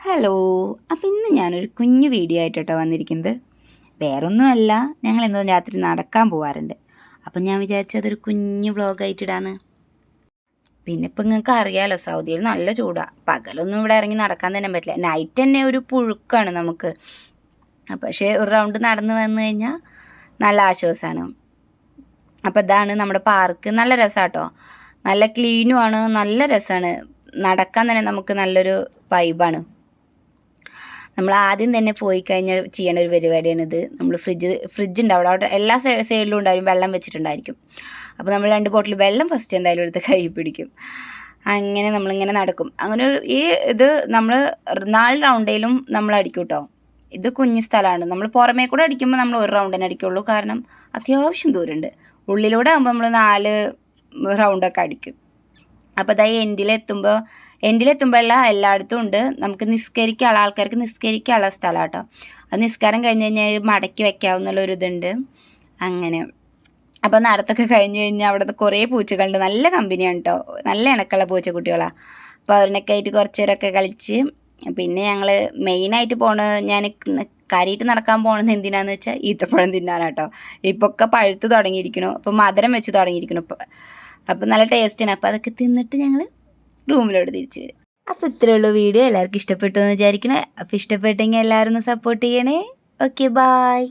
Hello അപ്പം ഇന്ന് ഞാനൊരു കുഞ്ഞു വീഡിയോ ആയിട്ടോട്ടോ വന്നിരിക്കുന്നത്. വേറൊന്നുമല്ല ഞങ്ങൾ എന്തോ രാത്രി നടക്കാൻ പോവാറുണ്ട്. അപ്പം ഞാൻ വിചാരിച്ചു അതൊരു കുഞ്ഞു വ്ളോഗായിട്ടിടാന്ന് പിന്നെ ഇപ്പം നിങ്ങൾക്ക് അറിയാലോ സൗദിയിൽ നല്ല ചൂടാണ് പകലൊന്നും ഇവിടെ ഇറങ്ങി നടക്കാൻ തന്നെ പറ്റില്ല. നൈറ്റ് തന്നെ ഒരു പുഴുക്കാണ് നമുക്ക്. പക്ഷേ ഒരു റൗണ്ട് നടന്നു വന്നു കഴിഞ്ഞാൽ നല്ല ആശ്വാസമാണ് അപ്പോൾ ഇതാണ് നമ്മുടെ പാർക്ക് നല്ല രസമാട്ടോ നല്ല ക്ലീനുമാണ് നല്ല രസമാണ് നടക്കാൻ തന്നെ നമുക്ക് നല്ലൊരു വൈബാണ് നമ്മൾ ആദ്യം തന്നെ പോയി കഴിഞ്ഞാൽ ചെയ്യേണ്ട ഒരു പരിപാടിയാണിത്. നമ്മൾ ഫ്രിഡ്ജ് ഫ്രിഡ്ജ് ഉണ്ടാവും അവിടെ എല്ലാ സൈഡിലും ഉണ്ടാവും. വെള്ളം വെച്ചിട്ടുണ്ടായിരിക്കും. അപ്പോൾ നമ്മൾ രണ്ട് ബോട്ടിൽ വെള്ളം ഫസ്റ്റ് എന്തായാലും എടുത്ത് കൈ പിടിക്കും. അങ്ങനെ നമ്മളിങ്ങനെ നടക്കും. അങ്ങനെ ഒരു ഈ ഇത് നമ്മൾ നാല് റൗണ്ടേലും നമ്മൾ അടിക്കും കേട്ടോ ഇത് കുഞ്ഞു സ്ഥലമാണ്. നമ്മൾ പുറമേ കൂടെ അടിക്കുമ്പോൾ നമ്മൾ ഒരു റൗണ്ട് തന്നെ അടിക്കുള്ളൂ. കാരണം അത്യാവശ്യം ദൂരമുണ്ട്. ഉള്ളിലൂടെ ആകുമ്പോൾ നമ്മൾ നാല് റൗണ്ടൊക്കെ അടിക്കും. അപ്പോൾ അതായത് എൻഡിലെത്തുമ്പോൾ എൻഡിലെത്തുമ്പോഴുള്ള എല്ലായിടത്തും ഉണ്ട്. നമുക്ക് നിസ്കരിക്കാനുള്ള ആൾക്കാർക്ക് നിസ്കരിക്കാനുള്ള സ്ഥലം കേട്ടോ. അത് നിസ്കാരം കഴിഞ്ഞ് കഴിഞ്ഞാൽ മടക്കി വെക്കാവുന്നുള്ളൊരു ഇതുണ്ട്. അങ്ങനെ. അപ്പോൾ നടത്തൊക്കെ കഴിഞ്ഞ് കഴിഞ്ഞാൽ അവിടുത്തെ കുറേ പൂച്ചകളുണ്ട്. നല്ല കമ്പനിയാണ് കേട്ടോ. നല്ല ഇണക്കുള്ള പൂച്ചക്കുട്ടികളാണ് അപ്പോൾ അവരിനൊക്കെ ആയിട്ട് കുറച്ച് നേരമൊക്കെ കളിച്ച് പിന്നെ ഞങ്ങൾ മെയിനായിട്ട് പോണ ഞാൻ കരിയിട്ട് നടക്കാൻ പോകുന്നത് എന്തിനാന്ന് വെച്ചാൽ ഈത്തപ്പഴം തിന്നാനാട്ടോ ഇപ്പോൾ ഒക്കെ പഴുത്ത് തുടങ്ങിയിരിക്കണു. അപ്പോൾ മധുരം വെച്ച് തുടങ്ങിയിരിക്കണു. ഇപ്പോൾ അപ്പോൾ നല്ല ടേസ്റ്റാണ്. അപ്പോൾ അതൊക്കെ തിന്നിട്ട് ഞങ്ങൾ റൂമിലോട്ട് തിരിച്ചു വരും. അപ്പോൾ ഉള്ളൂ വീഡിയോ. എല്ലാവർക്കും ഇഷ്ടപ്പെട്ടു എന്ന് വിചാരിക്കണേ. അപ്പോൾ ഇഷ്ടപ്പെട്ടെങ്കിൽ എല്ലാവരും ഒന്ന് സപ്പോർട്ട് ചെയ്യണേ. Okay bye